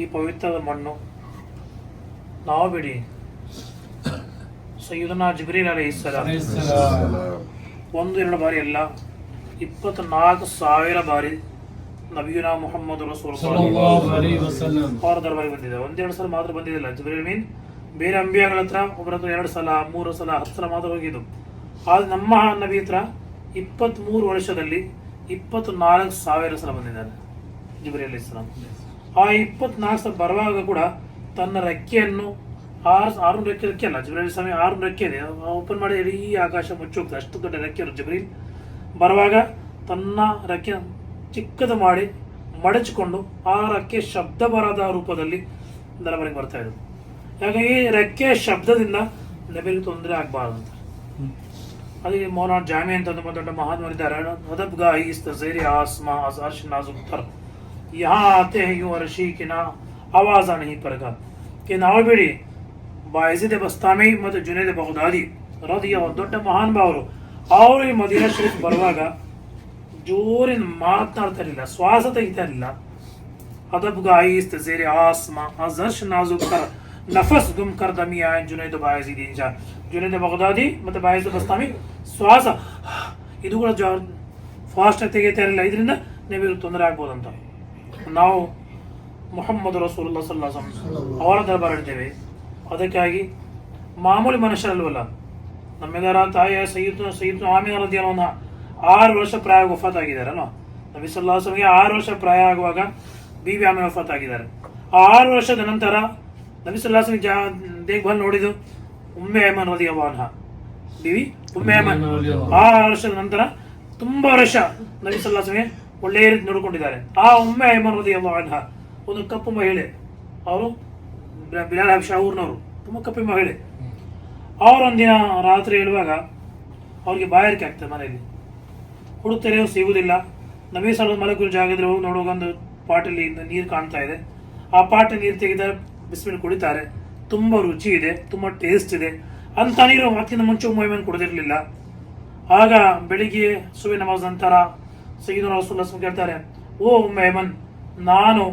ಈ ಪವಿತ್ರದ ಮಣ್ಣು. ನಾವು ಬಿಡಿ. ಸೈಯುದನ ಜಿಬ್ರೀಲ್ ಸಲ ಒಂದು ಎರಡು ಬಾರಿ ಅಲ್ಲ ಇಪ್ಪತ್ನಾಲ್ಕು ಸಾವಿರ ಬಾರಿ ನಬೀನ ಮುಹಮ್ಮದ್ ರಸೂಲ್ ಅವರ ದರ್ಬಾರಿ ಬಂದಿದೆ. ಒಂದೆರಡು ಸಲ ಮಾತ್ರ ಬಂದಿದ್ದಿಲ್ಲ ಜಿಬ್ರೀಲ್ ಮೀನ್ ಬೇರೆ ಅಂಬಿಯಾಗಳ ಹತ್ರ ಒಬ್ಬರ ಹತ್ರ ಎರಡು ಸಲ ಮೂರು ಸಲ ಹತ್ತು ಸಲ ಮಾತ್ರ ಹೋಗಿದ್ದು. ಆದ್ರೆ ನಮ್ಮ ನಬಿ ಹತ್ರ ಇಪ್ಪತ್ತ್ಮೂರು ವರ್ಷದಲ್ಲಿ ಇಪ್ಪತ್ನಾಲ್ಕು ಸಾವಿರ ಸಲ ಬಂದಿದ್ದಾನೆ ಜಿಬ್ರಿ ಅಲಿ ಇಸ್ಲಾಂ ಆ ಇಪ್ಪತ್ನಾಲ್ಕು ಬರುವಾಗ ಕೂಡ ತನ್ನ ರೆಕ್ಕೆಯನ್ನು ಆರು ಆರು ರೆಕ್ಕೆ ರೆಕ್ಕೆ ಅಲ್ಲ ಜಬ್ರೀಲ್ ಸ್ವಾಮಿ ಆರು ರೆಕ್ಕೆ ಇದೆ. ಓಪನ್ ಮಾಡಿ ಇಡೀ ಆಕಾಶ ಮುಚ್ಚೋಗ್ತದೆ ಅಷ್ಟು ದೊಡ್ಡ ರೆಕ್ಕೆ ಜಿಬ್ರೀಲ್ ಬರುವಾಗ ತನ್ನ ರೆಕ್ಕೆ ಚಿಕ್ಕದು ಮಾಡಿ ಮಡಚಿಕೊಂಡು ಆ ರೆಕ್ಕೆ ಶಬ್ದ ಬರದ ರೂಪದಲ್ಲಿ ದರಬರಿಗೆ ಬರ್ತಾ ಇದ್ರು ಹಾಗಾಗಿ ರೆಕ್ಕೆ ಶಬ್ದದಿಂದ ನಬಿಗೆ ತೊಂದರೆ ಆಗಬಾರ್ದು ಅಂತ. ಅದಕ್ಕೆ ಮೌಲಾನ ಜಾಮಿ ಅಂತ ತುಂಬ ದೊಡ್ಡ ಮಹಾತ್ಮರಿದ್ದಾರೆ. ಅದಬ್ಗಾ ತಜೇರಿ ಆಸ್ಮಾ ಅರ್ಶ್ ನಾಜುಕ್ ತರ್ यहाँ आते हैं यूं अरशी की ना आवाज़ नहीं परगा कि ನಾವು ಬಿಡಿ ಬಾಯಿಸಿದೆ ಬಸ್ತಾಮಿ ಮತ್ತು ಜುನೇದ್ ಬಗದಾದಿ ರದಿಯ ದೊಡ್ಡ ಮಹಾನ್ ಭಾವರು ಅವರು ಈ ಮದೀನಾ ಶರೀಫ್ ಬರುವಾಗ ಜೋರಿನ ಮಾತನಾಡ್ತಾರಿಲ್ಲ ಶ್ವಾಸ ತೆಗಿತಾರಿಲ್ಲ ಅದಬ್ಗಾಯಿ ಇಸ್ತಜೇರಿ ಆಸ್ಮಾ ಅಜರ್ಶ್ ನಾಜುಕ್ ಕರ್ ನಫಸ್ ಗುಮ್ ಕರ್ ದಮಿ ಆಯನ್ ಜುನೈದ್ ಬಾಯಜಿದಿ ಇಂಜಾ ಜುನೈದ್ ಬಗದಾದಿ ಮತ್ತು ಬಾಯಿಸಿದ ಬಸ್ತಾಮಿ ಶ್ವಾಸ ಇದು ಕೂಡ ಜೋ ಫಾಸ್ಟ್ ತೆಗಿತಾ ಇರಲಿಲ್ಲ ಇದರಿಂದ ನಿಮಗೆ ತೊಂದರೆ ಆಗ್ಬೋದಂತ ನಾವು ಮೊಹಮ್ಮದ್ ರಸೂಲ್ ಸಲ್ಲಾಸಂ ಅವರ ದರ್ಬಾರ್ ಇಡ್ತೇವೆ. ಅದಕ್ಕಾಗಿ ಮಾಮೂಲಿ ಮನುಷ್ಯರಲ್ವಲ್ಲ ನಮ್ಮೆಲ್ಲರ ತಾಯಿಯ ಸೈಯದ್ ಸೈಯದ್ ಆಮೀನ ರದಿಯನ್ನ ಆರು ವರ್ಷ ಪ್ರಾಯ ವಫಾತ್ ಆಗಿದ್ದಾರಲ್ಲ ನಬಿ ಆರು ವರ್ಷ ಪ್ರಾಯ ಆಗುವಾಗ ಬಿಬಿ ಆಮೆ ವಫಾತ್ ಆಗಿದ್ದಾರೆ. ಆ ಆರು ವರ್ಷದ ನಂತರ ನಬಿ ಸಲ್ಲಾಹ್ ಜಾ ದೇಖ್ಭಾಲ್ ನೋಡಿದ್ದು ಉಮ್ಮೆ ಐಮನ್ ರದಿಯವಾನ್ಹ ಬಿವಿ ಉಮ್ಮೆ ಅಹಮನ್ ಆರು ವರ್ಷದ ನಂತರ ತುಂಬಾ ವರ್ಷ ನಬಿ ಸಲ್ಲಾಹ್ಗೆ ಒಳ್ಳೆಯ ರೀತಿ ನೋಡಿಕೊಂಡಿದ್ದಾರೆ. ಆ ಉಮ್ಮೆ ಐಮನ್ ಅನ್ಹ, ಒಂದು ಕಪ್ಪು ಮಹಿಳೆ. ಅವರು ಬಿಲಾಲ್ ಹಬ್ಷಾ ಊರಿನವರು ತುಂಬ ಕಪ್ಪು ಮಹಿಳೆ. ಅವರೊಂದಿನ ರಾತ್ರಿ ಹೇಳುವಾಗ ಅವ್ರಿಗೆ ಬಾಯಾರಿಕೆ ಆಗ್ತದೆ ಮನೆಯಲ್ಲಿ. ಹುಡುಕ್ತಾರೆ ಸಿಗುವುದಿಲ್ಲ. ನವೀ ಸಲ ಮಲಗುರು ಜಾಗದಲ್ಲಿ ಹೋಗಿ ನೋಡುವಾಗ ಒಂದು ಪಾಟಲ್ಲಿ ನೀರು ಕಾಣ್ತಾ ಇದೆ. ಆ ಪಾಟ ನೀರು ತೆಗೆದರೆ ಬಿಸಿಲು ಕುಡಿತಾರೆ. ತುಂಬ ರುಚಿ ಇದೆ, ತುಂಬ ಟೇಸ್ಟ್ ಇದೆ. ಅಂತ ನೀರು ಅದಕ್ಕಿಂತ ಮುಂಚೆ ಮೊಯ್ಮನ್ ಕುಡಿದಿರಲಿಲ್ಲ. ಆಗ ಬೆಳಿಗ್ಗೆ ಸುಬಿ ನಮಾಜ್ ನಂತರ ಸೈದು ರಸೂಲ್ ಕೇಳ್ತಾರೆ, ಓ ಮೇಮನ್, ನಾನು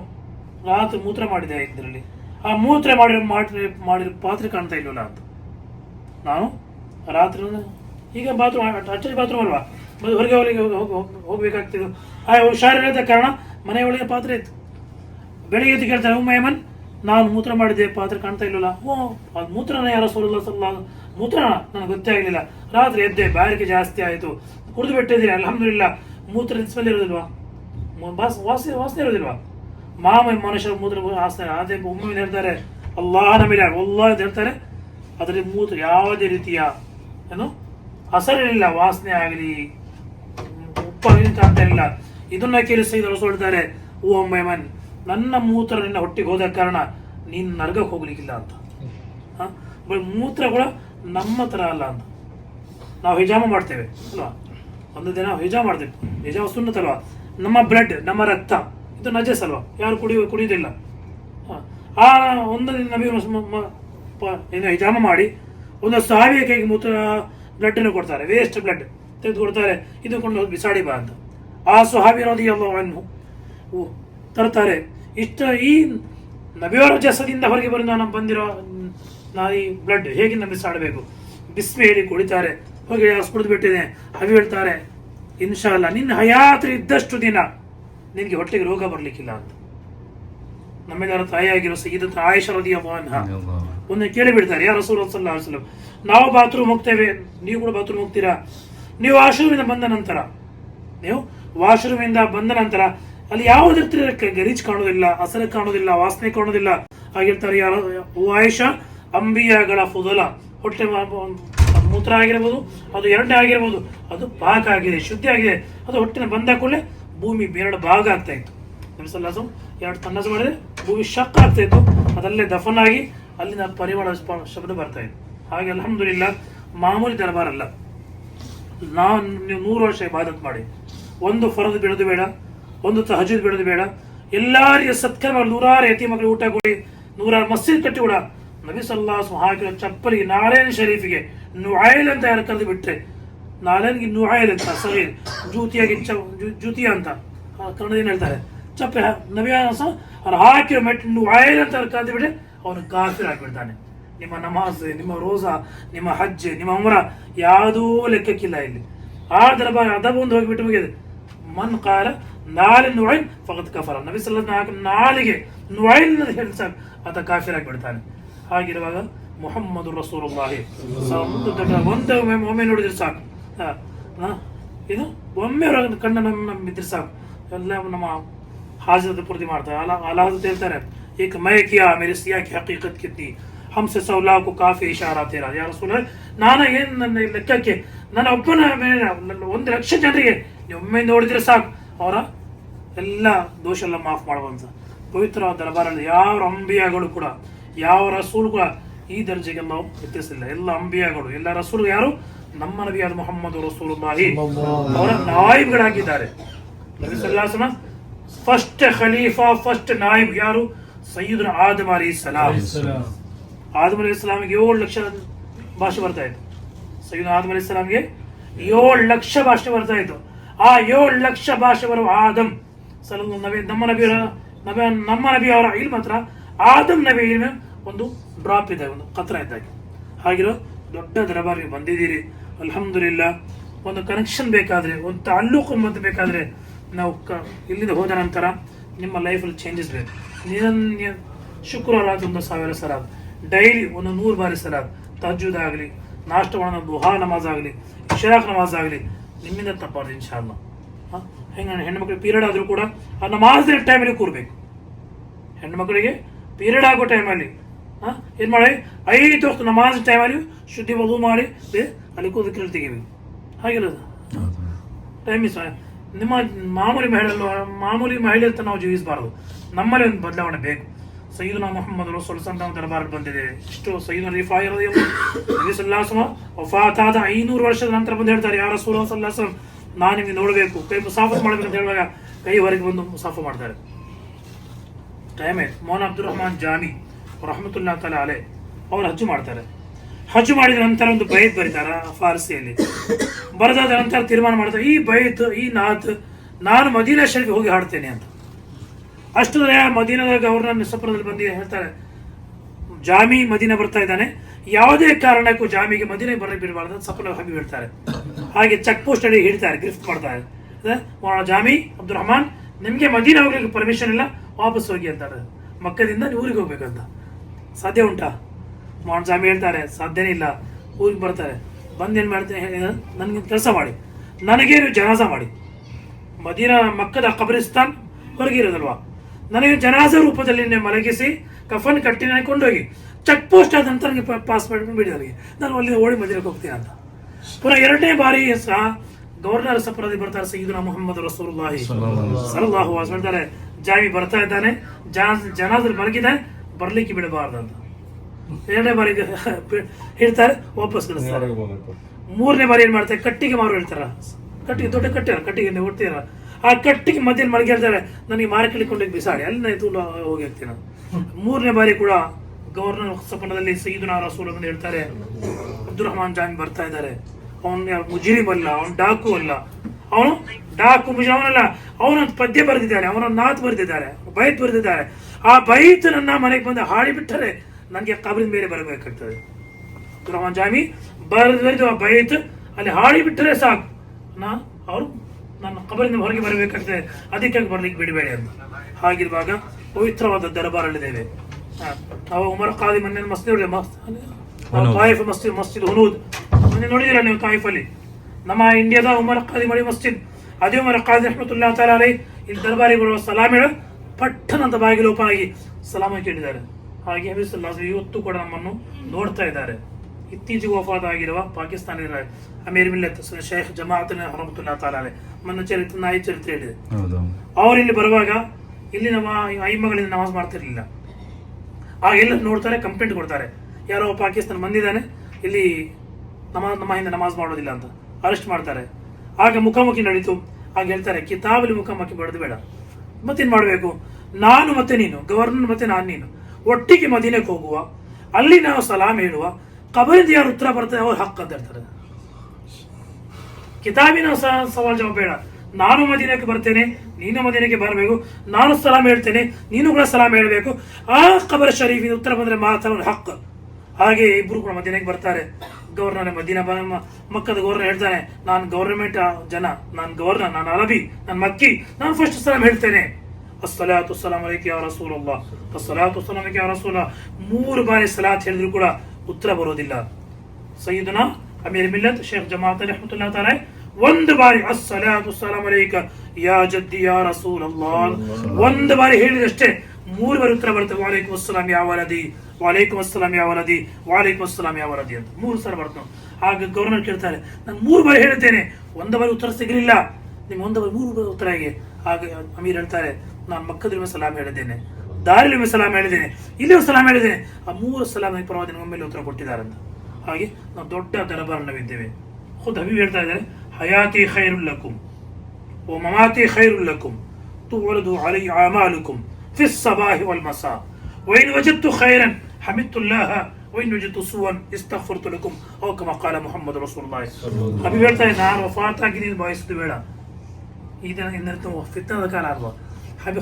ರಾತ್ರಿ ಮೂತ್ರ ಮಾಡಿದೆ ಇದರಲ್ಲಿ. ಆ ಮೂತ್ರ ಮಾಡಿರೋ ಮಾಡಿ ಮಾಡಿರೋ ಪಾತ್ರೆ ಕಾಣ್ತಾ ಇಲ್ವಲ್ಲ ಅಂತ. ನಾನು ರಾತ್ರಿ ಈಗ ಬಾತ್ರೂಮ್, ಅಚ್ಚರಿ ಬಾತ್ರೂಮ್ ಅಲ್ವಾ? ಹೊರಗೆ ಹೊರಗೆ ಹೋಗ್ಬೇಕಾಗ್ತಿದ್ದು. ಆ ಹುಷಾರಿಲ್ಲದ ಕಾರಣ ಮನೆ ಒಳಗೆ ಪಾತ್ರೆ ಇತ್ತು. ಬೆಳಿಗ್ಗೆ ಎದ್ದು ಕೇಳ್ತಾರೆ, ಓ ಮೇಮನ್, ನಾನು ಮೂತ್ರ ಮಾಡಿದೆ, ಪಾತ್ರೆ ಕಾಣ್ತಾ ಇಲ್ಲ ಓ ಅದು ಮೂತ್ರನ ಯಾರೋ ಸೋಲಲ್ಲ ಸಲ್ಲ ಮೂತ್ರನ ನನಗೆ ಗೊತ್ತೇ ಆಗಲಿಲ್ಲ. ರಾತ್ರಿ ಎದ್ದೆ ಬಾಯಾರಿಕೆ ಜಾಸ್ತಿ ಆಯಿತು. ಕುಡಿದು ಬಿಟ್ಟಿದ್ದೀನಿ, ಅಲ್ಹಮ್ದುಲಿಲ್ಲ. ಮೂತ್ರ ಸ್ಮೆಲ್ ಇರೋದಿಲ್ವಾ ವಾಸನೆ ವಾಸನೆ ಇರೋದಿಲ್ವಾ ಮಾಮ ಮನುಷ್ಯರ ಮೂತ್ರ ವಾಸನೆ ಅದೇ ಒಮ್ಮೆ ಹೇಳ್ತಾರೆ? ಅಲ್ಲಾಹ ನಮಿಲ ಅಲ್ಲಾ ಅಂತ ಹೇಳ್ತಾರೆ. ಅದರಲ್ಲಿ ಮೂತ್ರ ಯಾವುದೇ ರೀತಿಯ, ಏನು? ಹಸರಿಲ್ಲ ವಾಸನೆ ಆಗಲಿ. ಉಪ್ಪಾಗಲಿ ಕಾಣ್ತಾ ಇಲ್ಲ. ಇದನ್ನ ಕೇಳಿಸಿ ಹೊಸಾರೆ ಓ ಮನ್, ನನ್ನ ಮೂತ್ರ ನಿನ್ನ ಹೊಟ್ಟಿಗೆ ಹೋದ ಕಾರಣ ನೀನು ನರ್ಗಕ್ಕೆ ಹೋಗ್ಲಿಕ್ಕಿಲ್ಲ ಅಂತ. ಬಟ್ ಮೂತ್ರ ಕೂಡ ನಮ್ಮ ಥರ ಅಲ್ಲ ಅಂತ. ನಾವು ಹಿಜಾಮ ಮಾಡ್ತೇವೆ, ಅಲ್ವಾ? ಒಂದು ದಿನ ಹಿಜಾಮ ಮಾಡ್ತೇವೆ ನಿಜ ಸುನ್ನತಲ್ವ ನಮ್ಮ ಬ್ಲಡ್ ನಮ್ಮ ರಕ್ತ, ಇದು ನಜಸ್ ಅಲ್ವಾ? ಯಾರು ಕುಡಿ ಕುಡಿಯೋದಿಲ್ಲ. ಆ ಒಂದು ನಬಿ ಏನು ಹಿಜಾಮ ಮಾಡಿ ಒಂದು ಸಾವಿರ ಕೈಗೆ ಮೂತ್ರ ಬ್ಲಡ್ಡನ್ನು ಕೊಡ್ತಾರೆ. ವೇಸ್ಟ್ ಬ್ಲಡ್ ತೆಗೆದು ಕೊಡ್ತಾರೆ. ಇದು ಕೊಂಡು ಬಿಸಾಡಿ ಬಾ ಅಂತ. ಆ ಸುಹಾಬಿ ಅನ್ನು ತರ್ತಾರೆ ಇಷ್ಟ ಈ ನಬಿಯವರ ಜಸದಿಂದ ಹೊರಗೆ ಬಂದು ನಾನು ಬಂದಿರೋ ನಾ ಈ ಬ್ಲಡ್ ಹೇಗೆ ಬಿಸಾಡಬೇಕು ಬಿಸ್ಮೆ ಹೇಳಿ ಕುಡಿತಾರೆ. ಹೋಗಿ ಕುಡಿದು ಬಿಟ್ಟಿದೆ ಅವಿ ಹೇಳ್ತಾರೆ ಇನ್ಶಾಲ್ಲ ನಿನ್ನ ಹಯಾತ್ರಿ ಇದ್ದಷ್ಟು ದಿನ ನಿನಗೆ ಹೊಟ್ಟೆಗೆ ರೋಗ ಬರಲಿಕ್ಕಿಲ್ಲ ಅಂತ. ನಮ್ಮೆಲ್ಲರ ತಾಯಿಯಾಗಿರೋ ಸೈಯದ ಆಯುಷ ಮೋಹನ್ ಒಂದು ಕೇಳಿಬಿಡ್ತಾರೆ ಯಾರು ರಸೂಲ್ ಸಲ್ಲಾ ವಸಲಂ ನಾವು ಬಾತ್ರೂಮ್ ಹೋಗ್ತೇವೆ ನೀವು ಕೂಡ ಬಾತ್ರೂಮ್ ಹೋಗ್ತೀರಾ? ನೀವು ವಾಶ್ರೂಮಿಂದ ಬಂದ ನಂತರ ನೀವು ವಾಶ್ರೂಮಿಂದ ಬಂದ ನಂತರ ಅಲ್ಲಿ ಯಾವುದಿರ್ತೀರ ಗರೀಜ್ ಕಾಣೋದಿಲ್ಲ ಹಸರು ಕಾಣೋದಿಲ್ಲ ವಾಸನೆ ಕಾಣೋದಿಲ್ಲ. ಆಗಿರ್ತಾರೆ ಯಾರು ಓ ಆಯುಷ ಅಂಬಿಯಾಗಳ ಫುದಲ ಹೊಟ್ಟೆ ಮೂತ್ರ ಆಗಿರ್ಬೋದು, ಅದು ಎರಡನೇ ಆಗಿರ್ಬೋದು, ಅದು ಪಾಕ ಆಗಿದೆ, ಶುದ್ಧಿ ಆಗಿದೆ. ಅದು ಹೊಟ್ಟೆನ ಬಂದ ಕೂಡಲೇ ಭೂಮಿ ಎರಡು ಭಾಗ ಆಗ್ತಾ ಇತ್ತು. ನಬಿಸಲ್ಲಾಸು ಎರಡು ತನ್ನಸು ಮಾಡಿದ್ರೆ ಭೂಮಿ ಶಕ್ ಆಗ್ತಾ ಇತ್ತು. ಅದಲ್ಲೇ ದಫನಾಗಿ ಅಲ್ಲಿನ ಪರಿಮಳ ಶಬ್ದ ಬರ್ತಾ ಇತ್ತು. ಹಾಗೆ ಅಲ್ಹಮ್ದುಲಿಲ್ಲ ಮಾಮೂಲಿ ದರಬಾರಲ್ಲ. ನಾವು ನೀವು ನೂರು ವರ್ಷ ಇಬಾದತ್ ಮಾಡಿ. ಒಂದು ಫರದ್ ಬಿಡೋದು ಬೇಡ, ಒಂದು ತಹಜದ್ ಬಿಡೋದು ಬೇಡ. ಎಲ್ಲಾರಿಗೆ ಸತ್ಕರ್ಮ ನೂರಾರು ಯತಿ ಮಕ್ಕಳು ಊಟ ಕೊಡಿ, ನೂರಾರು ಮಸ್ಜಿದ್ ಕಟ್ಟಿ ಕೂಡ ನಬಿ ಸಲ್ಲಾಸ್ ಹಾಕಿರೋ ಚಪ್ಪಲಿಗೆ ನಾರಾಯಣ ಶರೀಫಿಗೆ ನುಆಯಲ್ ಅಂತ ಯಾರು ಕರೆದು ಬಿಟ್ರೆ? ನಾರಾಯಣ್ಗೆ ನುಆಯಲ್ ಅಂತ ಸರಿ ಜೂತಿಯಾಗಿ ಚ ಜೂ- ಅಂತ. ಆ, ಏನ್ ಹೇಳ್ತಾರೆ? ಚಪ್ಪೆ ನಬಿ ಅವ್ರು ಹಾಕಿರೋ ಮೆಟ್ ನುಹಾಯಲ್ ಅಂತ ಕರೆದು ಬಿಟ್ರೆ ಅವನು ಕಾಫಿರ್ ಹಾಕಿಬಿಡ್ತಾನೆ ನಿಮ್ಮ ನಮಾಜ್ ನಿಮ್ಮ ರೋಜಾ ನಿಮ್ಮ ಹಜ್ಜೆ ನಿಮ್ಮ ಅಮರ ಯಾವುದೂ ಲೆಕ್ಕಕ್ಕಿಲ್ಲ ಇಲ್ಲಿ. ಆ ದರ್ಬಾರ್ ಅದ ಒಂದು ಹೋಗಿಬಿಟ್ಟು ಮುಗಿയത് ಮನ್ ಕಾರ ನಾಲಿ ನುವೈಲ್ ಫಗತ್ ಕಫರ. ನಬಿ ಸಲ್ಲಲ್ಲಾಹು ನಾಲಿಗೆ ನುವೈಲ್ ಹೇಳಿ ಸಾಕು ಆತ ಕಾಫಿರ್ ಹಾಗಿರುವಾಗ ಮೊಹಮ್ಮದ್ ರಸೂರುಲ್ಲಾಹಿ ಒಂದು ಒಂದು ಒಮ್ಮೆ ಒಮ್ಮೆ ನೋಡಿದ್ರೆ ಸಾಕು. ಇದು ಒಮ್ಮೆ ಕಣ್ಣ ನಮ್ಮ ನಂಬಿದ್ರೆ ಸಾಕು. ಎಲ್ಲ ನಮ್ಮ ಹಾಜರದ ಪೂರ್ತಿ ಮಾಡ್ತಾರೆ. ಅಲ್ಲ ಅಲ್ಲಾಹ್ ಹೇಳ್ತಾರೆ, ಏಕ ಮೈ ಕಿಯಾ ಮೇರೆ ಸಿಯಾ ಕಿ ಹಕೀಕತ್ ಕಿತ್ತಿ ಹಂಸೆ ಸೌಲಾಕು ಕಾಫಿ ಇಶಾರಾ ತೀರ. ಯಾರು ಸುಲ ನಾನು ಏನು ನನ್ನ ಲೆಕ್ಕಕ್ಕೆ ನನ್ನ ಒಬ್ಬನ ನನ್ನ ಒಂದು ಲಕ್ಷ ಜನರಿಗೆ ಒಮ್ಮೆ ನೋಡಿದ್ರೆ ಸಾಕು. ಅವರ ಎಲ್ಲ ದೋಷ ಎಲ್ಲ ಮಾಫ್ ಮಾಡುವಂತ ಪವಿತ್ರ ದರಬಾರಲ್ಲಿ ಯಾವ ಅಂಬಿಯಾಗಳು ಕೂಡ ಯಾವ ರಸೂಲ್ ಈ ದರ್ಜೆಗೆ ನಾವು ವ್ಯತ್ಯಾಸವಿಲ್ಲ ಎಲ್ಲ ಅಂಬಿಯಾಗಳು ಎಲ್ಲ ರಸೂಲ್ ಯಾರು? ನಮ್ಮ ನಬಿಯಾದ ಮೊಹಮ್ಮದ್ ರಸೂಲ್ ಮಾಹಿ ಅವರ ನಾಯಿಬ್ಗಳಾಗಿದ್ದಾರೆ ಫಸ್ಟ್ ಖಲೀಫಾ ಫಸ್ಟ್ ನಾಯಿಬ್ ಯಾರು? ಸೈಯದ್ ಆದಮ್ ಅಲಿ ಸಲಾಂ. ಆದಮ್ ಅಲಿ ಇಸ್ಲಾಮ್ಗೆ ಏಳು ಲಕ್ಷ ಭಾಷೆ ಬರ್ತಾ ಇತ್ತು. ಸೈಯದ್ ಆದಮ್ ಅಲಿ ಇಸ್ಲಾಮ್ಗೆ ಏಳು ಲಕ್ಷ ಭಾಷೆ ಬರ್ತಾ ಇತ್ತು. ಆ ಏಳು ಲಕ್ಷ ಭಾಷೆ ಬರುವ ಆದಮ್ ಸಲ ನಮ್ಮ ನಬಿಯ ನಮ್ಮ ನಬಿ ಅವರ ಇಲ್ಲಿ ಮಾತ್ರ ಆದಮ್ ನಬಿ ಇಲ್ಮೆ ಒಂದು ಡ್ರಾಪ್ ಇದೆ, ಒಂದು ಕತ್ರ ಇದ್ದಾಗೆ ಹಾಗಿರೋ ದೊಡ್ಡ ದರಬಾರಿಗೆ ಬಂದಿದ್ದೀರಿ. ಅಲ್ಹಮ್ದುಲಿಲ್ಲ, ಒಂದು ಕನೆಕ್ಷನ್ ಬೇಕಾದ್ರೆ, ಒಂದು ತಾಲ್ಲೂಕು ಮತ್ತು ಬೇಕಾದ್ರೆ ನಾವು ಕ, ಇಲ್ಲಿಂದ ಹೋದ ನಂತರ ನಿಮ್ಮ ಲೈಫಲ್ಲಿ ಚೇಂಜಸ್ ಬೇಕು. ನಿರನ್ಯ ಶುಕ್ರವಾರ ಒಂದು ಸಾವಿರ ಸಲ. ಡೈಲಿ ಒಂದು ನೂರು ಬಾರಿ ಸಲ. ತಜ್ಜುದಾಗಲಿ ಆಗಲಿ ನಾಷ್ಟ ಮಾಡೋ ದುಹಾ ನಮಾಜ್ ಆಗಲಿ, ಇಶರಾಕ್ ನಮಾಜ್ ಆಗಲಿ, ನಿಮ್ಮಿಂದ ತಪ್ಪಾರ್ದು ಇನ್ಶಾಲ್ಲ ಹಾಂ? ಹೆಂಗೆ, ಹೆಣ್ಮಕ್ಳಿಗೆ ಪೀರಿಯಡ್ ಆದರೂ ಕೂಡ ಆ ನಮಾಜ್ ಟೈಮಲ್ಲಿ ಕೂರಬೇಕು. ಹೆಣ್ಮಕ್ಳಿಗೆ ಪೀರಿಯಡ್ ಆಗೋ ಟೈಮಲ್ಲಿ ಹಾಂ? ಏನು ಮಾಡಿ? ಐದು ಹೊತ್ತು ನಮಾಜ್ ಟೈಮಲ್ಲಿ ಶುದ್ಧಿ ವಧು ಮಾಡಿ ಬೇ ಅಲ್ಲಿ ಕಿಲ್ ತೆಗಿಬೇಕು. ಹಾಗಿರೋದು ಟೈಮ್ ಇಸ್ ನಿಮ್ಮ ಮಾಮೂಲಿ ಮಹಿಳೆ ಮಾಮೂಲಿ ಮಹಿಳೆ ಅಂತ ನಾವು ಜೀವಿಸಬಾರದು. ನಮ್ಮಲ್ಲಿ ಒಂದು ಬದಲಾವಣೆ ಬೇಕು. ಸೈದುನ ಮೊಹಮ್ಮದ್ ರಸೂಲ್ ದರ್ಬಾರ್ ಬಂದಿದೆ. ಇಷ್ಟು ಸೈದು ರಿಫಾಯಿ ನಬಿ ಸಲ್ಲಾಸಮ ವಫಾತಾದ ಐನೂರು ವರ್ಷದ ನಂತರ ಬಂದು ಹೇಳ್ತಾರೆ ಯಾರ ರಸೂಲ್ ಸಲ್ಲಾಸಮ್ ನಾನು ನಿಮಗೆ ನೋಡಬೇಕು, ಕೈ ಮುಸಾಫತ್ ಮಾಡಬೇಕು ಅಂತ ಹೇಳುವಾಗ ಕೈ ಹೊರಗೆ ಬಂದು ಮುಸಾಫ ಮಾಡ್ತಾರೆ. ಟೈಮ್ ಮೋನ ಅಬ್ದುಲ್ ರಹಮಾನ್ ಜಾಮಿ ರಹಮತುಲ್ಲಾ ತಲ ಅಲೆ ಅವ್ರು ಹಜ್ಜು ಮಾಡ್ತಾರೆ. ಹಜ್ಜು ಮಾಡಿದ ನಂತರ ಒಂದು ಬೈತ್ ಬರೀತಾರ ಫಾರ್ಸಿಯಲ್ಲಿ. ಬರೆದಾದ ನಂತರ ತೀರ್ಮಾನ ಮಾಡ್ತಾರೆ, ಈ ಬೈತ್, ಈ ನಾತ್ ನಾನು ಮದೀನಾ ಶೈಲಿಗೆ ಹೋಗಿ ಹಾಡ್ತೇನೆ ಅಂತ. ಅಷ್ಟರಲ್ಲಿ ಮದೀನದಾಗ ಅವ್ರನ್ನ ಸಪ್ರದಲ್ಲಿ ಬಂದು ಹೇಳ್ತಾರೆ, ಜಾಮಿ ಮದೀನ ಬರ್ತಾ ಇದ್ದಾನೆ. ಯಾವುದೇ ಕಾರಣಕ್ಕೂ ಜಾಮಿಗೆ ಮದೀನೆ ಬರ ಬಿಡಬಾರ್ದು ಅಂತ ಸಫಲ ಹಾಗೆ ಬಿಡ್ತಾರೆ ಹಾಗೆ ಚೆಕ್ ಪೋಸ್ಟ್ ಅಲ್ಲಿ ಹಿಡಿತಾರೆ ಗಿಫ್ಟ್ ಮಾಡ್ತಾರೆ. ಜಾಮಿ ಅಬ್ದುಲ್ ರಹಮಾನ್ ನಿಮಗೆ ಮದೀನ ಹೋಗ್ಲಿಕ್ಕೆ ಪರ್ಮಿಷನ್ ಇಲ್ಲ. ವಾಪಸ್ ಹೋಗಿ ಅಂತಾರೆ. ಮಕ್ಕದಿಂದ ನೀವು ಊರಿಗೆ ಹೋಗ್ಬೇಕಂತ. ಸಾಧ್ಯ ಉಂಟಾ? ಮೌಲಾನಾ ಸ್ವಾಮಿ ಹೇಳ್ತಾರೆ ಸಾಧ್ಯನೇ ಇಲ್ಲ. ಊರಿಗೆ ಬರ್ತಾರೆ. ಬಂದೇನು ಮಾಡ್ತೇನೆ ನನಗೆ ಕೆಲಸ ಮಾಡಿ. ನನಗೆ ನೀವು ಜನಾಸ ಮಾಡಿ. ಮದೀನ ಮಕ್ಕದ ಕಬ್ರಿಸ್ತಾನ್ ಹೊರಗಿರೋದಲ್ವಾ ನನಗೆ ಜನಾಸ ರೂಪದಲ್ಲಿ ನೀವು ಮಲಗಿಸಿ ಕಫನ್ ಕಟ್ಟಿ ನನಗೆ ಕೊಂಡೋಗಿ. ಚೆಕ್ ಪೋಸ್ಟ್ ಆದ ನಂತರ ನನಗೆ ಪಾಸ್ ಮಾಡ್ಕೊಂಡು ಬಿಡಿ ನನಗೆ. ನಾನು ಅಲ್ಲಿ ಓಡಿ ಮದೀನಕ್ಕೆ ಹೋಗ್ತೀನಿ ಅಂತ. ಪುನಃ ಎರಡನೇ ಬಾರಿ ಸಹ ಗವರ್ನರ್ ಸಪ್ರದಿ ಬರ್ತಾರೆ ಸೈದುನ ಮೊಹಮ್ಮದ್ ರಸೂಲ್ಲಾಹಿ ಸಲಲ್ಲಾಹು ಅಲೈಹಿ ಹೇಳ್ತಾರೆ ಜಾಮಿ ಬರ್ತಾ ಇದ್ದಾನೆ. ಜನ ಜನಾದಲ್ಲಿ ಮಲಗಿದೆ ಬರ್ಲಿಕ್ಕೆ ಬಿಡಬಾರ್ದು ಅಂತ. ಎರಡನೇ ಬಾರಿ ಹೇಳ್ತಾರೆ ವಾಪಸ್ ಕಳಿಸ್ತಾರೆ. ಮೂರನೇ ಬಾರಿ ಏನ್ ಮಾಡ್ತಾರೆ? ಕಟ್ಟಿಗೆ ಮಾರು ಹೇಳ್ತಾರ. ಕಟ್ಟಿಗೆ ದೊಡ್ಡ ಕಟ್ಟೆ ಕಟ್ಟಿಗೆ ನೀವು ಹೊಡ್ತೀರ ಆ ಕಟ್ಟಿಗೆ ಮಧ್ಯ ಮಲಗಿ ಹೇಳ್ತಾರೆ ನನಗೆ ಮಾರಕಲ್ಲಿ ಕೊಂಡೋಗಿ ಬಿಸಾಡಿ ಅಲ್ಲಿ ನಾನು ಹೋಗಿರ್ತೀನಿ ಹೋಗಿ ಹೋಗ್ತೀನಿ ಮೂರನೇ ಬಾರಿ ಕೂಡ ಗವರ್ನರ್ ಸಪನದಲ್ಲಿ ಸೈದುನ ರಸೂಲ್ ಅಂತ ಹೇಳ್ತಾರೆ ಅಬ್ದುಲ್ ರಹಮಾನ್ ಜಾನ್ ಬರ್ತಾ ಇದ್ದಾರೆ. ಅವನು ಮುಜಿರಿಮ್ ಅಲ್ಲ ಅವನು ಡಾಕು ಅಲ್ಲ. ಅವನು ಡಾಕು ಕುಂಭಜ ಅವನಲ್ಲ ಅವನೊಂದು ಪದ್ಯ ಬರೆದಿದ್ದಾನೆ ಅವನೊಂದು ನಾತ್ ಬರೆದಿದ್ದಾರೆ ಬೈತ್ ಬರೆದಿದ್ದಾರೆ ಆ ಬೈತ್ ನನ್ನ ಮನೆಗೆ ಬಂದು ಹಾಡಿ ಬಿಟ್ಟರೆ ನನಗೆ ಕಬರಿನ ಮೇಲೆ ಬರಬೇಕಾಗ್ತದೆ. ಅಬ್ದುಲ್ ಜಾಮಿ ಬರೆದು ಬರೆದು ಆ ಬೈತ್ ಅಲ್ಲಿ ಹಾಡಿ ಬಿಟ್ಟರೆ ಸಾಕು. ನಾ ಅವರು ನನ್ನ ಕಬರಿಂದ ಹೊರಗೆ ಬರಬೇಕಾಗ್ತದೆ ಅದಕ್ಕೆ ಬರ್ಲಿಕ್ಕೆ ಬಿಡಬೇಡಿ ಅಂತ. ಹಾಗಿರುವಾಗ ಪವಿತ್ರವಾದ ದರ್ಬಾರಲ್ಲಿದ್ದೇವೆ. ಹಾ. ಅವ ಉಮರ್ ಖಾದಿ ಮೊನ್ನೆ ಮಸ್ತಿ ಮಸ್ತ್ ಮಸ್ಜಿದ್ ಹುನೂದ್. ಮೊನ್ನೆ ನೋಡಿದಿರ ನೀವು ತಾಯಿಫಲ್ಲಿ? ನಮ್ಮ ಇಂಡಿಯಾದ ಉಮರ್ ಖಾದಿ ಮಡಿ ಮಸ್ಜಿದ್. ಅದೇ ಉಮರ್ ಖಾದಿ ರಹಮತುಲ್ಲಾ ತಾಲ ಅಲೈ ಇಲ್ಲಿ ದರ್ಬಾರಿ ಬರುವ ಸಲಾಮ್ ಹೇಳು ಅಂತ ಬಾಗಿಲು ಓಪನ್ ಆಗಿ ಸಲಾಮ ಕೇಳಿದ್ದಾರೆ. ಹಾಗೆ ಹಬೀಸ್ ಇವತ್ತು ಕೂಡ ನಮ್ಮನ್ನು ನೋಡ್ತಾ ಇದ್ದಾರೆ. ಇತ್ತೀಚೆಗೆ ವಫಾತ್ ಆಗಿರುವ ಪಾಕಿಸ್ತಾನದ ಅಮೀರ್ ಮಿಲ್ಲತ್ ಶೇಖ್ ಜಮಾತ್ ರಹಮತುಲ್ಲಾ ತಾಲ ಅಲೈ ಮನ್ನ ಚರಿತ್ರೆ ನಾಯಿ ಚರಿತ್ರೆ ಹೇಳಿದೆ. ಅವರು ಇಲ್ಲಿ ಬರುವಾಗ ಇಲ್ಲಿ ನಮ್ಮ ಐಮಗಳಿಂದ ನಮಾಜ್ ಮಾಡ್ತಿರ್ಲಿಲ್ಲ. ಆಗ ಎಲ್ಲ ನೋಡ್ತಾರೆ ಕಂಪ್ಲೇಂಟ್ ಕೊಡ್ತಾರೆ. ಯಾರೋ ಪಾಕಿಸ್ತಾನ ಬಂದಿದ್ದಾನೆ ಇಲ್ಲಿ ನಮಾಜ್ ನಮ್ಮ ಹಿಂದೆ ನಮಾಜ್ ಮಾಡೋದಿಲ್ಲ ಅಂತ. ಅರೆಸ್ಟ್ ಮಾಡ್ತಾರೆ. ಆಗ ಮುಖಾಮುಖಿ ನಡೀತು. ಆಗ ಹೇಳ್ತಾರೆ ಕಿತಾಬಲಿ ಮುಖಾಮುಖಿ ಬಡ್ದು ಬೇಡ. ಮತ್ತೇನು ಮಾಡಬೇಕು? ನಾನು ಮತ್ತೆ ನೀನು, ಗವರ್ನರ್ ಮತ್ತೆ ನಾನು ನೀನು. ಒಟ್ಟಿಗೆ ಮದೀನಕ್ಕೆ ಹೋಗುವ, ಅಲ್ಲಿ ನಾವು ಸಲಾಮ್ ಹೇಳುವ ಕಬರಿಂದ ಯಾರು ಉತ್ತರ ಬರ್ತದೆ ಅವ್ರು ಹಕ್ಕು ಅಂತ ಹೇಳ್ತಾರೆ. ಕಿತಾಬಿನ ಸವಾಲ್ ಜವಾಬ್ ಬೇಡ. ನಾನು ಮದೀನಕ್ಕೆ ಬರ್ತೇನೆ, ನೀನು ಮದೀನಕ್ಕೆ ಬರಬೇಕು. ನಾನು ಸಲಾಮ್ ಹೇಳ್ತೇನೆ, ನೀನು ಕೂಡ ಸಲಾಮ್ ಹೇಳಬೇಕು. ಆ ಕಬರ್ ಶರೀಫಿನ ಉತ್ತರ ಬಂದ್ರೆ ಮಾತ್ರ ಹಕ್. ಹಾಗೆ ಇಬ್ರು ಕೂಡ ಮದೀನಕ್ಕೆ ಬರ್ತಾರೆ. ಗವರ್ನರ್ ಮದೀನ ಮಕ್ಕದ ಗವರ್ನರ್ ಹೇಳ್ತಾನೆ ನಾನು ಗವರ್ನಮೆಂಟ್ ಜನ ನಾನು ಗವರ್ನರ್ ನಾನು ಅರಬಿ ನಾನು ಮಕ್ಕಿ ನಾನು ಫಸ್ಟ್ ಸಲಾಮ್ ಹೇಳ್ತೇನೆ. ಅಸ್ಸಲಾತು ಸಲಾಮ್ ಅಲೈಕಿ ಅವರ ಸೂಲಲ್ಲ ಅಸ್ಸಲಾತು ಸಲಾಮ್ ಅಲೈಕಿ ಅವರ ರಸೂಲ ಮೂರು ಬಾರಿ ಸಲಾತ್ ಹೇಳಿದ್ರು ಕೂಡ ಉತ್ತರ ಬರೋದಿಲ್ಲ. ಸೈಯದನ ಅಮೀರ್ ಮಿಲ್ಲತ್ ಶೇಖ್ ಜಮಾತ್ ರಹಮತುಲ್ಲಾ ತಾನೆ ಒಂದು ಬಾರಿ ಅಸ್ಸಲಾತು ಸಲಾಮ್ ಅಲೈಕ ಯಾ ಜದ್ದಿ ಯಾ ರಸೂಲ್ ಒಂದು ಬಾರಿ ಹೇಳಿದಷ್ಟೇ ಮೂರು ಬಾರಿ ಉತ್ತರ ಬರುತ್ತೆ, ವಾಲೈಕುಮ್ ಅಸ್ಸಲಾಂ ಯಾವ ವರದಿ ವಾಲೈಕುಮ್ ಅಸ್ಸಲಾಂ ಯಾವ ವರದಿ ವಾಲೈಕುಮ್ ಅಸ್ಸಲಾಂ ಯಾವ ವರದಿ ಅಂತ. ಮೂರು ಸಲ ಬರ್ತದೆ ಆಗ ಗವರ್ನರ್ ಕೇಳ್ತಾರೆ, ನಾನು ಮೂರು ಬಾರಿ ಹೇಳ್ತೇನೆ ಒಂದು ಬಾರಿ ಉತ್ತರ ಸಿಗಲಿಲ್ಲ. ನಿಮ್ಗೆ ಒಂದು ಬಾರಿ ಮೂರು ಬಾರಿ ಉತ್ತರ ಹೇಗೆ? ಆಗ ಅಮೀರ್ ಹೇಳ್ತಾರೆ, ನಾನು ಮಕ್ಕದಲ್ಲಿ ಸಲಾಮ್ ಹೇಳಿದ್ದೇನೆ, ದಾರಿಲಿ ಸಲಾಮ್ ಹೇಳಿದ್ದೇನೆ, ಇಲ್ಲಿ ಸಲಾಮ್ ಹೇಳಿದ್ದೇನೆ. ಆ ಮೂರು ಸಲಾಮ್ ನಿಮ್ಮ ಒಮ್ಮೆಲೆ ಉತ್ತರ ಕೊಟ್ಟಿದ್ದಾರೆ ಅಂತ ಹಾಗೆ ನಾವು ದೊಡ್ಡ ದರಬಾರನವಿದ್ದೇವೆ. ಹೌದು ಅವಿ ಹೇಳ್ತಾ ಇದ್ದಾರೆ, ಹಯಾತಿ ಖೈರುಲ್ಲಕುಂ ಓ ಮಮಾತಿ ಖೈರುಲ್ಲಕುಂ ತುವಲದು ಅಲೈ ಅಮಾಲುಕುಂ ಫಿಸ್ಸಬಾಹಿ ವಲ್ ಮಸಾ ವೈನ್ ವಜತ್ತು ಖೈರನ್ ಹಮಿತ್ತುಲ್ಲಾಹ ವೈನ್ ವಜತ್ತು ಸುವನ್ ಇಸ್ತಫರ್ತು ಲಕುಂ ಓ ಕಮ ಕಾಲ ಮುಹಮ್ಮದ್ ರಸೂಲುಲ್ಲಾಹಿ ಅಭಿ ಹೇಳ್ತಾರೆ ನಾನು ವಫಾತ್ ಆಗಿದ್ದೀನಿ ಭಾವಿಸಿದ ಬೇಡ ಈ ದಿನ ಇನ್ನರ್ಥ ಫಿತ್ನದ ಕಾಲ ಅಲ್ವಾ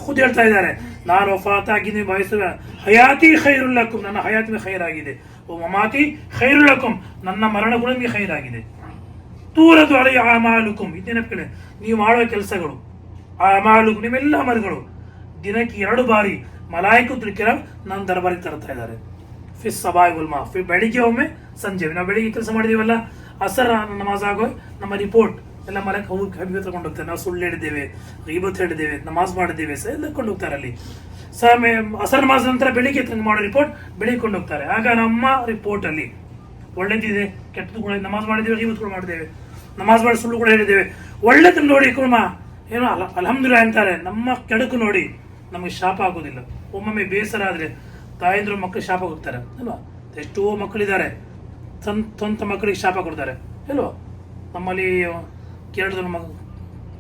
ಖುದ್ ಹೇಳ್ತಾ ಇದ್ದಾರೆ ನಾನು ವಫಾತ್ ಆಗಿದ್ದೀನಿ ಭಾವಿಸಿದ ಹಯಾತಿ ಖೈರುಲ್ಲಕುಂ ನನ್ನ ಹಯಾತಿ ಖೈರಾಗಿದೆ ಓ ಮಮಾತಿ ಖೈರುಲ್ಲಕುಂ ನನ್ನ ಮರಣ ಕೂಡ ನಿಮಗೆ ಖೈರಾಗಿದೆ ತೂರದು ಆ ಮಾಲುಕುಂ ಇದು ನೆನಪಿಲ್ಲ ನೀವು ಮಾಡುವ ಕೆಲಸಗಳು ಆ ಮಾಲುಕು ನಿಮ್ಮೆಲ್ಲ ಮರಗಳು ದಿನಕ್ಕೆ ಎರಡು ಬಾರಿ ಮಲಾಯಿಕು ತಿರುಕಿರ ನನ್ನ ದರ್ಬಾರಿಗೆ ತರ್ತಾ ಇದ್ದಾರೆ. ಫಿಸ್ ಸಬಾಯ್ ಉಲ್ಮಾ ಫಿ ಬೆಳಿಗ್ಗೆ ಒಮ್ಮೆ, ಸಂಜೆ. ನಾವು ಬೆಳಿಗ್ಗೆ ಕೆಲಸ ಮಾಡಿದೀವಲ್ಲ, ಅಸರ ನಮಾಜ್ ಆಗೋ ನಮ್ಮ ರಿಪೋರ್ಟ್ ಎಲ್ಲ ಮಲಕ್ಕೆ ಹೋಗಿ ಹಬ್ಬಿ ತಗೊಂಡು ಹೋಗ್ತಾರೆ ನಾವು ಸುಳ್ಳು ಹೇಳಿದ್ದೇವೆ, ಗೀಬತ್ ಹೇಳಿದ್ದೇವೆ, ನಮಾಜ್ ಮಾಡಿದ್ದೇವೆ ಸರ್ ಎಲ್ಲ ಕೊಂಡು ಹೋಗ್ತಾರೆ ಅಲ್ಲಿ. ಸರ್ ಅಸರ್ ನಮಾಜ್ ನಂತರ ಬೆಳಿಗ್ಗೆ ಮಾಡೋ ರಿಪೋರ್ಟ್ ಬೆಳಿಗ್ಗೆ ಕೊಂಡು ಹೋಗ್ತಾರೆ. ಆಗ ನಮ್ಮ ರಿಪೋರ್ಟ್ ಅಲ್ಲಿ ಒಳ್ಳೇದಿದೆ, ಕೆಟ್ಟದ್ದು ಕೂಡ ನಮಾಜ್ ಮಾಡಿದ್ದೇವೆ, ಗೀಬತ್ ಕೂಡ ಮಾಡಿದ್ದೇವೆ. ನಮಾಜ್ ಮಾಡಿ ಸುಳ್ಳು ಕೂಡ ಹೇಳಿದ್ದೇವೆ. ಒಳ್ಳೇದನ್ನು ನೋಡಿ ಕುರ್ಮ ಏನೋ ಅಲ ಅಂತಾರೆ. ನಮ್ಮ ಕೆಡಕು ನೋಡಿ. ನಮಗೆ ಶಾಪ ಆಗೋದಿಲ್ಲ ಒಮ್ಮೊಮ್ಮೆ ಬೇಸರ ಆದರೆ ತಾಯಂದ್ರ ಮಕ್ಕಳು ಶಾಪ ಕೊಡ್ತಾರೆ, ಅಲ್ವಾ? ಎಷ್ಟೋ ಮಕ್ಕಳಿದ್ದಾರೆ ಸ್ವಂತ ಸ್ವಂತ ಮಕ್ಕಳಿಗೆ ಶಾಪ ಕೊಡ್ತಾರೆ, ಅಲ್ವಾ? ನಮ್ಮಲ್ಲಿ ಕೇರಳದ ಮಗು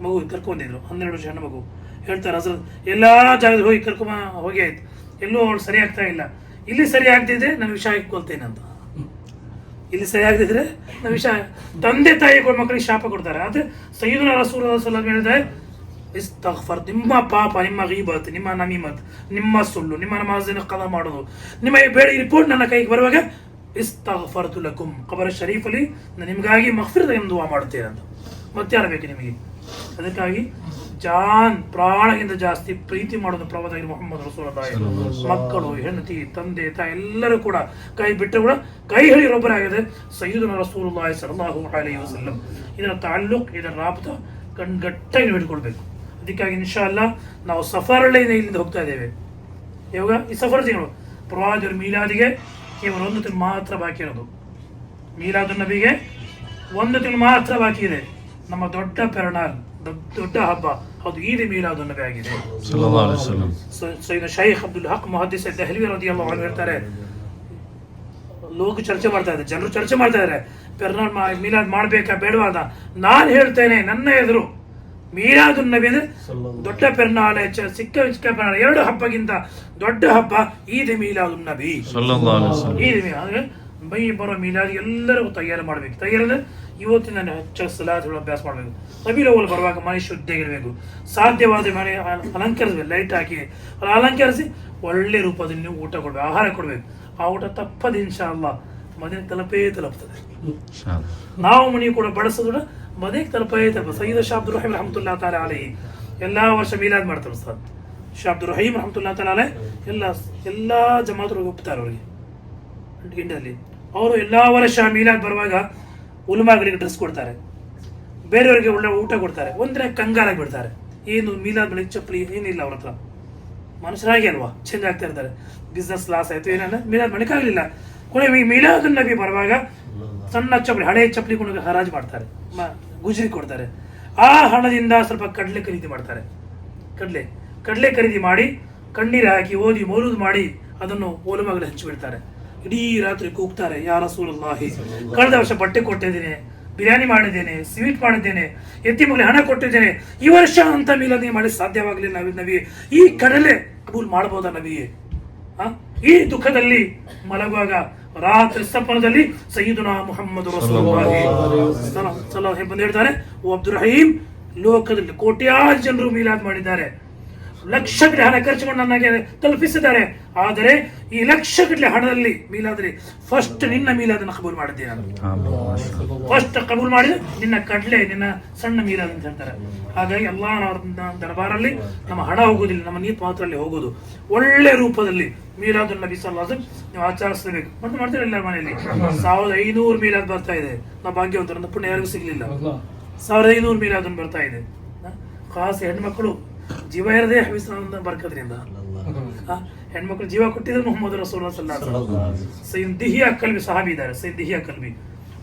ಮಗು ಕರ್ಕೊಂಡಿದ್ರು ಹನ್ನೆರಡು ವರ್ಷ ಹೆಣ್ಣು ಮಗು. ಹೇಳ್ತಾರೆ ಹಸ್ರತ್ ಎಲ್ಲ ಜಾಗದಲ್ಲಿ ಹೋಗಿ ಕರ್ಕೊಂಬ ಹೋಗಿ ಆಯ್ತು. ಎಲ್ಲೂ ಅವಳು ಸರಿ ಆಗ್ತಾ ಇಲ್ಲ. ಇಲ್ಲಿ ಸರಿ ಆಗ್ತಿದ್ರೆ ನಾನು ವಿಷ ಇಕ್ಕೊಳ್ತೇನೆ ಅಂತ. ಇಲ್ಲಿ ಸರಿ ಆಗದಿದ್ರೆ ನಾವು ವಿಷ ತಂದೆ ತಾಯಿ ಮಕ್ಕಳಿಗೆ ಶಾಪ ಕೊಡ್ತಾರೆ. ಆದರೆ ಸೈಯುದನ ರಸೂಲ್ ಸಲ ಹೇಳಿದ್ರೆ ಇಸ್ತಗ್ಫರ್. ನಿಮ್ಮ ಪಾಪ ನಿಮ್ಮ ಗೀಬತ್ ನಿಮ್ಮ ನಮಿಮತ್ ನಿಮ್ಮ ಸುಳ್ಳು ನಿಮ್ಮ ನಮಾಜಿನ ಕದ ಮಾಡೋದು ನಿಮ್ಮ ಈ ಬೇಡ ರಿಪೋರ್ಟ್ ನನ್ನ ಕೈಗೆ ಬರುವಾಗ ಇಸ್ತಗ್ಫರ್ತು ತುಲಕುಂ ಕಬರ ಶರೀಫಲ್ಲಿ ನಾನು ನಿಮಗಾಗಿ ಮಫ್ರಿದ ಎಂದು ದುವಾ ಮಾಡುತ್ತೇನೆ ಅಂತ. ಮತ್ತೆ ಯಾರು ಬೇಕು ನಿಮಗೆ. ಅದಕ್ಕಾಗಿ ಜಾನ್ ಪ್ರಾಣಗಿಂತ ಜಾಸ್ತಿ ಪ್ರೀತಿ ಮಾಡೋದು ಪ್ರವಾದಿ ಮೊಹಮ್ಮದ್ ರಸೂಲುಲ್ಲಾಹಿ. ಮಕ್ಕಳು ಹೆಂಡತಿ ತಂದೆ ತಾಯಿ ಎಲ್ಲರೂ ಕೂಡ ಕೈ ಬಿಟ್ಟು ಕೂಡ ಕೈ ಹಿಡಿಯರೊಬ್ಬರಾಗಿದೆ ಸೈಯದನ ರಸೂಲುಲ್ಲಾಹಿ ಸಲ್ಲಾಹು ಅಲೈಹಿ ವಸಲ್ಲಂ. ಇದರ ತಾಲ್ಲುಕ್ ಇದರ ರಾಬತ ಕಣ್ಗಟ್ಟಾಗಿ ಹಿಡ್ಕೊಳ್ಬೇಕು ಅದಕ್ಕಾಗಿ ಇನ್ಶಾ ಅಲ್ಲ ನಾವು ಸಫರಲ್ಲೇ ಇಲ್ಲಿಂದ ಹೋಗ್ತಾ ಇದ್ದೇವೆ. ಇವಾಗ ಈ ಸಫರ್ ತಿಂಗಳು. ಪ್ರವಾದಿಯವರು ಮೀಲಾದಿಗೆ ಕೇವಲ ಒಂದು ತಿಂಗಳು ಮಾತ್ರ ಬಾಕಿ ಇರೋದು. ಮೀಲಾದ ನಬಿಗೆ ಒಂದು ತಿಂಗಳು ಮಾತ್ರ ಬಾಕಿ ಇದೆ. ನಮ್ಮ ದೊಡ್ಡ ಪೆರಣಾಲ್ ದೊಡ್ಡ ದೊಡ್ಡ ಹಬ್ಬ. ಹೌದು ಈದ್ ಮೀಲಾದ ನಬಿ ಆಗಿದೆ. ಶೈಖ್ ಅಬ್ದುಲ್ ಹಕ್ ಮೊಹದ್ದಿಸ್ ದೆಹಲಿ ಅನ್ಹು ಹೇಳ್ತಾರೆ. ಲೋಕ ಚರ್ಚೆ ಮಾಡ್ತಾ ಇದ್ದಾರೆ. ಜನರು ಚರ್ಚೆ ಮಾಡ್ತಾ ಇದ್ದಾರೆ. ಪೆರ್ನಾಲ್ ಮಾ ಮೀಲಾದ್ ಮಾಡಬೇಕಾ ಬೇಡವಾದ ನಾನು ಹೇಳ್ತೇನೆ ನನ್ನ ಎದುರು. ಮೀಲಾದು ನಬಿ ಅಂದ್ರೆ ದೊಡ್ಡ ಪೆರ್ನಾಳೆ ಸಿಕ್ಕ ಚಿಕ್ಕ ಚಿಕ್ಕ ಪೆರ್ನಾಳೆ ಎರಡು ಹಬ್ಬಗಿಂತ ದೊಡ್ಡ ಹಬ್ಬ ಈದ್ ಮೀಲಾದು ನಬಿ. ಈದ್ ಮೀ- ಅಂದ್ರೆ ಬೈ ಬರೋ ಮೀಲಾದ್ ಎಲ್ಲರಿಗೂ ತಯಾರು ಮಾಡ್ಬೇಕು. ತಯಾರು ಇವತ್ತಿನ ಇವತ್ತಿನ ಹೆಚ್ಚು ಅಭ್ಯಾಸ ಮಾಡಬೇಕು. ನಬೀಲ್ ಅವಲ್ ಬರುವಾಗ ಮನೆ ಶುದ್ಧಿಯಾಗಿರ್ಬೇಕು ಸಾಧ್ಯವಾದ ಮನೆ ಅಲಂಕರಿಸಬೇಕು ಲೈಟ್ ಹಾಕಿ ಅಲಂಕರಿಸಿ ಒಳ್ಳೆ ರೂಪದಲ್ಲಿ ನೀವು ಊಟ ಕೊಡ್ಬೇಕು ಆಹಾರ ಕೊಡ್ಬೇಕು. ಆ ಊಟ ತಪ್ಪದ ಇನ್ಶಾ ಅಲ್ಲ ಮನೆ ತಲುಪೇ ತಲುಪ್ತದೆ. ನಾವು ಮನೆ ಕೂಡ ಬಳಸೋದು ಕೂಡ ಮನೆಗೆ ತಲುಪೇ ಸೈದ ಸೈಯದ್ ಶಾ ಅಬ್ದುಲ್ ರಹೀಮ್ ರಹಮತುಲ್ಲಾ ತಾಲ ಅಲೈ ಎಲ್ಲ ವರ್ಷ ಮೀಲಾದ್ ಮಾಡ್ತಾರೆ ಸರ್ ಶಾ ಅಬ್ದುಲ್ ರಹೀಮ್ ರಹಮತುಲ್ಲಾ ತಾಲ ಅಲೈ ಎಲ್ಲ ಎಲ್ಲಾ ಜಮಾತರು ಒಪ್ತಾರೆ ಅವರಿಗೆ. ಇಂಡಿಯಲ್ಲಿ ಅವರು ಎಲ್ಲ ವರ್ಷ ಮೀಲಾದ್ ಬರುವಾಗ ಉಲ್ಮಾಗಳಿಗೆ ಡ್ರೆಸ್ ಕೊಡ್ತಾರೆ. ಬೇರೆಯವರಿಗೆ ಒಳ್ಳೆ ಊಟ ಕೊಡ್ತಾರೆ. ಒಂದ್ರೆ ಕಂಗಾಲಾಗಿ ಬಿಡ್ತಾರೆ. ಏನು ಮೀಲಾದ್ ಬೆಳಗ್ಗೆ ಚಪ್ಪಲಿ ಏನಿಲ್ಲ ಅವ್ರ ಹತ್ರ. ಮನುಷ್ಯರಾಗಿ ಅಲ್ವಾ? ಚೇಂಜ್ ಆಗ್ತಾ ಇರ್ತಾರೆ. ಬಿಸ್ನೆಸ್ ಲಾಸ್ ಆಯಿತು ಏನಲ್ಲ ಮೀಲಾದ್ ಬೆಳಕಾಗಲಿಲ್ಲ ಕೊನೆ ಮೀಲಾದ್ ನಬಿ ಬರುವಾಗ ಸಣ್ಣ ಚಪ್ಪಲಿ ಹಳೆ ಚಪ್ಪಲಿ ಕೊಂಡು ಹರಾಜು ಮಾಡ್ತಾರೆ. ಗುಜರಿ ಕೊಡ್ತಾರೆ. ಆ ಹಣದಿಂದ ಸ್ವಲ್ಪ ಕಡಲೆ ಖರೀದಿ ಮಾಡ್ತಾರೆ. ಕಡಲೆ ಕಡಲೆ ಖರೀದಿ ಮಾಡಿ ಕಣ್ಣೀರು ಹಾಕಿ ಓದಿ ಮೌಲೂದು ಮಾಡಿ ಅದನ್ನು ಓಲುಮಗಳು ಹಚ್ಚಿಬಿಡ್ತಾರೆ ಇಡೀ ರಾತ್ರಿ ಕೂಗ್ತಾರೆ ಯಾರ ರಸೂಲುಲ್ಲಾಹಿ, ಕಳೆದ ವರ್ಷ ಬಟ್ಟೆ ಕೊಟ್ಟಿದ್ದೇನೆ, ಬಿರಿಯಾನಿ ಮಾಡಿದ್ದೇನೆ, ಸ್ವೀಟ್ ಮಾಡಿದ್ದೇನೆ ಎತ್ತಿ ಎತ್ತಿಮಗಳಿಗೆ ಹಣ ಕೊಟ್ಟಿದ್ದೇನೆ, ಈ ವರ್ಷ ಅಂತ ಮೀಲದಿ ಮಾಡಿ ಸಾಧ್ಯವಾಗಲಿಲ್ಲ ನವಿ ನವಿ ಈ ಕಡಲೆ ಕಬೂಲ್ ಮಾಡಬಹುದಾ ನವಿಯೇ? ಈ ದುಃಖದಲ್ಲಿ ಮಲಗುವಾಗ ರಾತ್ರಿ ಸಪನದಲ್ಲಿ ಸಯ್ಯಿದುನಾ ಮುಹಮ್ಮದ್ ರಸೂಲುಲ್ಲಾಹಿ ಹೇಳ್ತಾರೆ ಓ ಅಬ್ದುಲ್ ರಹೀಮ್ ಲೋಕದಲ್ಲಿ ಕೋಟ್ಯಾ ಜನರು ಮೀಲಾದ್ ಮಾಡಿದ್ದಾರೆ. ಲಕ್ಷಗಟ್ಟಲೆ ಹಣ ಖರ್ಚು ಮಾಡಿ ನನಗೆ ತಲುಪಿಸಿದ್ದಾರೆ. ಆದರೆ ಈ ಲಕ್ಷಗಟ್ಟಲೆ ಹಣದಲ್ಲಿ ಮೀಲಾದ್ರೆ ಫಸ್ಟ್ ನಿನ್ನ ಮೀಲಾದನ್ನು ಕಬೂಲ್ ಮಾಡಿದ್ದೆ ನಾನು. ಫಸ್ಟ್ ಕಬೂಲ್ ಮಾಡಿದ ನಿನ್ನ ಕಡಲೆ, ನಿನ್ನ ಸಣ್ಣ ಮೀಲಾದ ಅಂತ ಹೇಳ್ತಾರೆ. ಹಾಗಾಗಿ ಎಲ್ಲ ದರ್ಬಾರಲ್ಲಿ ನಮ್ಮ ಹಣ ಹೋಗುದಿಲ್ಲ ನಮ್ಮ ನೀತ್ ಪಾತ್ರಲ್ಲಿ ಹೋಗೋದು ಒಳ್ಳೆ ರೂಪದಲ್ಲಿ ಮೀಲಾದ್ ನಬಿ ಸಲ್ಲಾಸ್ ನೀವು ಆಚರಿಸಬೇಕು ಮತ್ತೆ ಮಾಡ್ತೀರ ಎಲ್ಲರ ಮನೆಯಲ್ಲಿ? ಸಾವಿರದ ಐನೂರು ಮೀಲಾದ್ ಬರ್ತಾ ಇದೆ. ನಾವು ಭಾಗ್ಯವಂತರ ಪುಣ್ಯ ಯಾರಿಗೂ ಸಿಗಲಿಲ್ಲ. ಸಾವಿರದ ಐನೂರು ಮೀಲಾದ್ ಬರ್ತಾ ಇದೆ? ಖಾಸ್ ಹೆಣ್ಮಕ್ಳು ಜೀವ ಇರದೇ ಹವಿಸ್ನ ಬರ್ಕದ್ರಿಂದ? ಹೆಣ್ಮಕ್ಳು ಜೀವ ಕೊಟ್ಟಿದ್ರೆ ಮೊಹಮ್ಮದ್ ರಸೂಲ್ ಸೈನ್ ದಿಹಿಯಾ ಕಲ್ಬಿ ಸಹಾಬಿ ಇದ್ದಾರೆ ಸೈನ್ ದಿಹಿಯಾ ಕಲ್ಬಿ.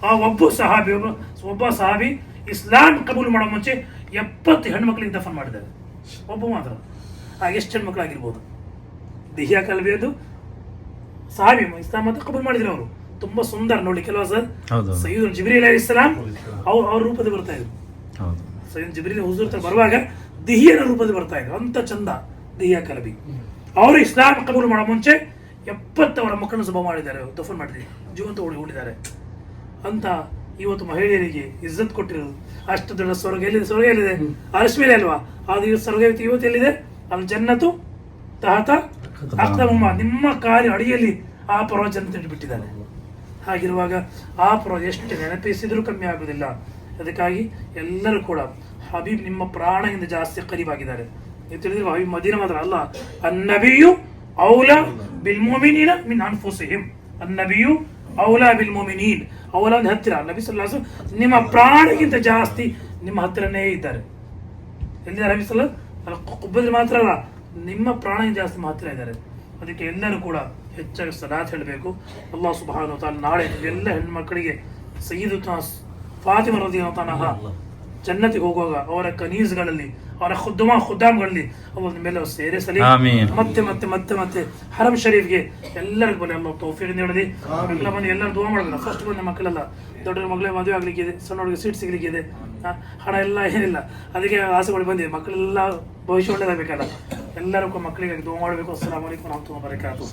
ಆ ಒಬ್ಬ ಸಹಾಬಿ ಒಬ್ಬ ಒಬ್ಬ ಸಹಾಬಿ ಇಸ್ಲಾಂ ಕಬೂಲ್ ಮಾಡೋ ಮುಂಚೆ ಎಪ್ಪತ್ತು ಹೆಣ್ಮಕ್ಳಿಗೆ ದಫನ್ ಮಾಡಿದ್ದಾರೆ. ಒಬ್ಬ ಮಾತ್ರ. ಆ ಎಷ್ಟು ಹೆಣ್ಮಕ್ಳಾಗಿರ್ಬೋದು? ದಿಹಿಯಾ ಕಲ್ಬಿ ಅದು ಸಹಾಬಿ ಇಸ್ಲಾಂ ಅಂತ ಕಬೂಲ್ ಮಾಡಿದ್ರು ಅವರು. ತುಂಬಾ ಸುಂದರ ನೋಡಿ ಕೆಲವ ಸರ್. ಸೈಯದ್ ಜಿಬ್ರೀಲ್ ಅಲೈಹಿ ಇಸ್ಲಾಂ ಅವ್ರ ಅವ್ರ ರೂಪದಲ್ಲಿ ಬರ್ತಾ ಇದ್ರು. ಹೌದು. ಸೈಯದ್ ಜಿಬ್ರೀಲ್ ಹುಜೂರ್ ಬರುವಾಗ ದಿಹಿಯನ ರೂಪದಲ್ಲಿ ಬರ್ತಾ ಇದ್ರು ಅಂತ ಚಂದ ದಿಹಿಯ ಕಲಬಿ. ಅವರು ಇಸ್ಲಾಂ ಕಬೂಲ್ ಮಾಡೋ ಮುಂಚೆ ಎಪ್ಪತ್ತವರ ಮಕ್ಕಳನ್ನು ಸಭಾ ಮಾಡಿದ್ದಾರೆ ದಫನ್ ಮಾಡಿದ್ದಾರೆ ಜೀವಂತ ಉಳಿದ್ದಾರೆ ಅಂತ ಇವತ್ತು ಮಹಿಳೆಯರಿಗೆ ಇಜ್ಜತ್ ಕೊಟ್ಟಿರೋದು. ಅಷ್ಟು ದೊಡ್ಡ ಸ್ವರ್ಗ ಎಲ್ಲಿದೆ? ಸ್ವರ್ಗ ಎಲ್ಲಿದೆ? ಅರಸ್ ಮೇಲೆ ಅಲ್ವಾ? ಅದು ಇವತ್ತು ಸ್ವರ್ಗ ಇವತ್ತು ಎಲ್ಲಿದೆ? ಅದು ಜನ್ನತು ತಹತ ಅಕ್ರಮ. ನಿಮ್ಮ ಕಾರ್ಯ ಅಡಿಯಲ್ಲಿ ಆ ಪರ್ವ ಜನ್ನತ ಬಿಟ್ಟಿದ್ದಾರೆ. ಹಾಗಿರುವಾಗ ಆ ಪರ್ವ ಎಷ್ಟು ನೆನಪಿಸಿದರೂ ಕಮ್ಮಿ ಆಗುವುದಿಲ್ಲ. ಅದಕ್ಕಾಗಿ ಎಲ್ಲರೂ ಕೂಡ ಹಬೀಬ್ ನಿಮ್ಮ ಪ್ರಾಣದಿಂದ ಜಾಸ್ತಿ ಕರೀಬಾಗಿದ್ದಾರೆ ನೀವು ತಿಳಿದಿರುವ ಹಬೀಬ್ ಮದೀನ ಮಾತ್ರ ಅಲ್ಲ, ಅನ್ನಬಿಯು ಔಲ ಬಿಲ್ ಮುಮಿನೀನ ಮಿನ್ ಅನ್ಫುಸಿಹಿಂ. ಅನ್ನಬಿಯು ಔಲಾ ಬಿಲ್ ಮುಮಿನೀನ್. ಔಲ ಅಂದ್ರೆ ಹತ್ತಿರ. ನಬಿ ಸಲ್ಲಾಸು ನಿಮ್ಮ ಪ್ರಾಣಕ್ಕಿಂತ ಜಾಸ್ತಿ ನಿಮ್ಮ ಹತ್ತಿರನೇ ಇದ್ದಾರೆ. ಎಲ್ಲಿದ್ದಾರೆ ನಬಿ ಸಲ್ಲ ಅಲ್ಲ ಕುಬ್ಬದಲ್ಲಿ ಮಾತ್ರ ಅಲ್ಲ, ನಿಮ್ಮ ಪ್ರಾಣ ಜಾಸ್ತಿ ಮಾತ್ರ ಇದ್ದಾರೆ. ಅದಕ್ಕೆ ಎಲ್ಲರೂ ಕೂಡ ಹೆಚ್ಚಾಗಿ ಸಲಾತ್ ಹೇಳಬೇಕು. ಅಲ್ಲಾಹ್ ಸುಬ್ಹಾನಹು ತಾನು ನಾಳೆ ಎಲ್ಲ ಹೆಣ್ಮಕ್ಕಳಿಗೆ ಸಯ್ಯಿದು ಫಾತಿಮ ರದಿಯಲ್ಲಾಹು ತಾನಹ ಜನ್ನತಿಗೆ ಹೋಗುವಾಗ ಅವರ ಕನೀಸ್ಗಳಲ್ಲಿ ಅವರ ಖುದ್ದುಮ ಖುದ್ದಾಮ್ಗಳಲ್ಲಿ ಅವರು ಮೇಲೆ ಸೇರಿಸಲಿ. ಸಲಿ ಮತ್ತೆ ಮತ್ತೆ ಮತ್ತೆ ಮತ್ತೆ ಹರಮ್ ಶರೀಫ್ಗೆ ಎಲ್ಲರಿಗೂ ಬನ್ನಿ ಅಮ್ಮ ತೌಫೀಕ್ ನೀಡಲಿ. ಎಲ್ಲ ಬಂದು ಎಲ್ಲರೂ ದುವಾ ಮಾಡಬೇಕು ಫಸ್ಟ್ ಬಂದ ಮಕ್ಕಳೆಲ್ಲ ದೊಡ್ಡ ಮಗಳೇ ಮದುವೆ ಆಗ್ಲಿಕ್ಕಿದೆ ಸಣ್ಣವ್ರಿಗೆ ಸೀಟ್ ಸಿಗ್ಲಿಕ್ಕೆ ಇದೆ ಹಣ ಎಲ್ಲ ಏನಿಲ್ಲ. ಅದಕ್ಕೆ ಆಸೆಗಳು ಬಂದಿದೆ ಮಕ್ಕಳೆಲ್ಲ ಭವಿಷ್ಯ ಒಳ್ಳೇದಾಗಬೇಕಲ್ಲ. ಎಲ್ಲರಿಗೂ ಮಕ್ಕಳಿಗೆ ದುವಾ ಮಾಡಬೇಕು. ಅಸ್ಸಲಾಮು ನಾವು ತುಂಬ ವಬರಕಾತುಹು